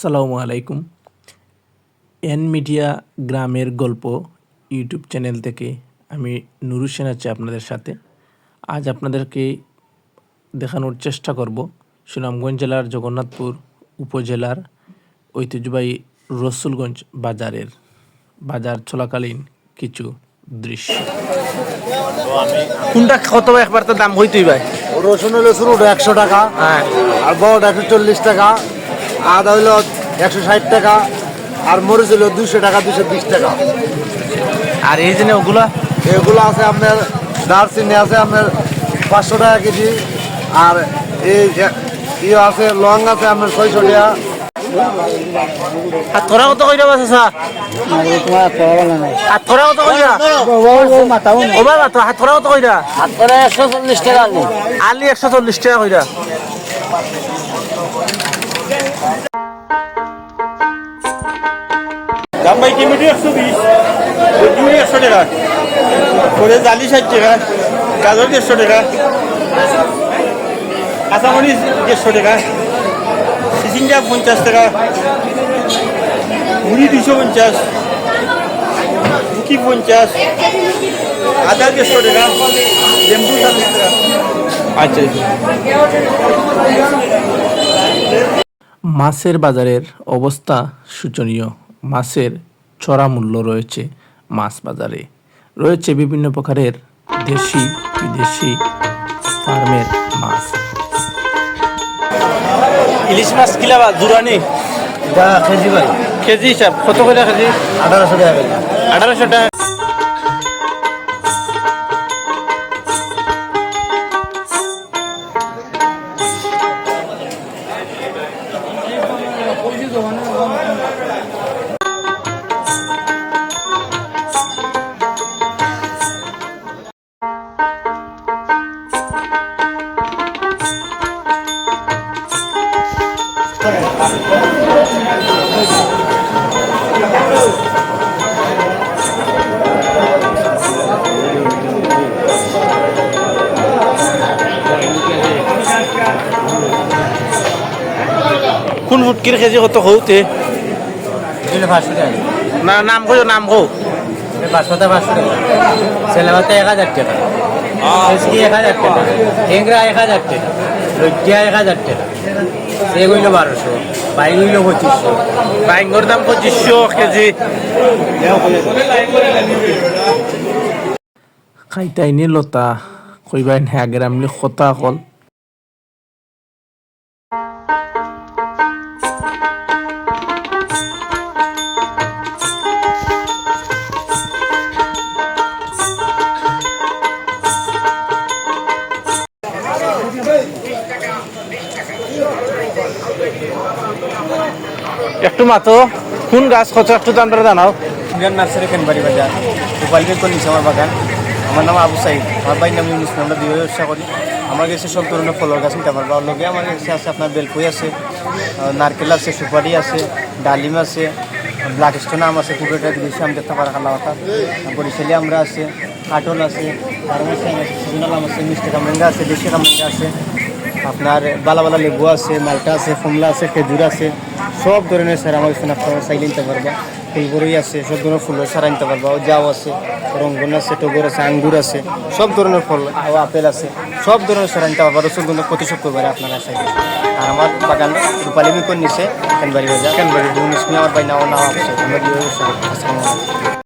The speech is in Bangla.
আসসালামু আলাইকুম। এন মিডিয়া গ্রামের গল্প ইউটিউব চ্যানেল থেকে আমি নুরু সেন আছি আপনাদের সাথে। আজ আপনাদেরকে দেখানোর চেষ্টা করব সুনামগঞ্জ জেলার জগন্নাথপুর উপজেলার ঐতিহ্যবাহী রসুলগঞ্জ বাজারের বাজার চলাকালীন কিছু দৃশ্য। কোনটা কত একবার তো দাম হইতই ভাই রসুন হলো শুরুটা একশো টাকা হ্যাঁ। আর বড়টা একশো চল্লিশ টাকা আদা হইল একশো ষাট টাকা আর মরিচ হইল দুশো টাকা দুশো বিশ টাকা। আর এই যে ওগুলা? এগুলো আছে আপনার দারচিনি আছে আপনার পাঁচশো টাকা কেজি আর এই যে- ইয়ে আছে লং আছে আপনার ছয়শো টাকা। আর তোরা কত কইরা বাস আসা আর তোরা কত কইরা? ও বাবা তো হাত তোরা কত কইরা? একশো চল্লিশ টাকা আলি একশো চল্লিশ টাকা কইরা। দাম ভাই টমেটো একশো বিশ? জুড়ি একশো টাকা। করে জালি ষাট টাকা, গাজর দেড়শো টাকা, কাঁচামরিচ দেড়শো টাকা, সিসিঙ্গা পঞ্চাশ টাকা, মুড়ি দুশো পঞ্চাশ, মুখি পঞ্চাশ, আদা দেড়শো টাকা লেম্বু চল্লিশ টাকা। আচ্ছা। মাছের বাজারের অবস্থা শোচনীয়। মাছের চড়া মূল্য রয়েছে মাছ বাজারে। রয়েছে বিভিন্ন প্রকারের দেশি বিদেশি ফার্মের মাছ। ইলিশ মাছ কিলা বা দুরানি? কেজি কেজি হিসাব। কত করে কেজি? আঠারোশো টাকা আঠারোশো টাকা। কোন ফুটকির কেজি কত টাকা। না নাম কই নাম কো পাঁচশো টাকা পাঁচশো টাকা। ছেলেমাতে এক হাজার টাকা। এক হাজার টাকা। এক হাজার টাকা। এক হাজার টাকা। সে গইল বারোশো বাইক গইল পঁচিশশো। বাইঙ্গর দাম পঁচিশশো কেজি। খাইতাইনি লতা কইবাইন হ্যাঁ গ্রামনি কথা কল। একটু মাতো, কোন গাছ কত একটু দাম জানাও। ইন্ডিয়ান নার্সারি কেনবাড়ি বাজার গোপালকে কোন আমার বাগান? আমার নাম আবু সাইদ, আমার বাড়ির নাম ইউনুস আমরা দুই ব্যবসা করি। আমার কাছে সব ধরনের ফলের গাছ নিতে পারব। লগে আমার কাছে আছে আপনার বেলকুই আছে নারকেল আছে, সুপারি আছে, ডালিম আছে ব্ল্যাক স্টোন আম আছে পুরোটা বিদেশি আম দেখতে পারা খালা কথা। বরিশালি আমরা আছে কাটল আছে ফার্মেসি আছে, সিজনাল আম আছে, মিষ্টি কামরাঙ্গা আছে, দেশি কামরাঙ্গা আছে। আপনার বালা বালা লেবু আছে মালটা আছে কমলা আছে খেজুর আছে সব ধরনের স্যার আমার এখানে আপনারা চাইলে নিতে পারবা ফুলবরই আছে সব ধরনের ফুলের সারা নিতে পারবা ও জাও আছে রঙ্গন আছে টগর আছে আঙ্গুর আছে সব ধরনের ফল আপেল আছে সব ধরনের সারা নিতে পারবা রসুলগন্ধ প্রতি শুক্রবারে আপনারা চাইলে আর আমার বাগান রূপালী মিকন নিচে কেনবাড়ি বাজার কেনবাড়ি আমার বাই নাও নাও আছে আমরা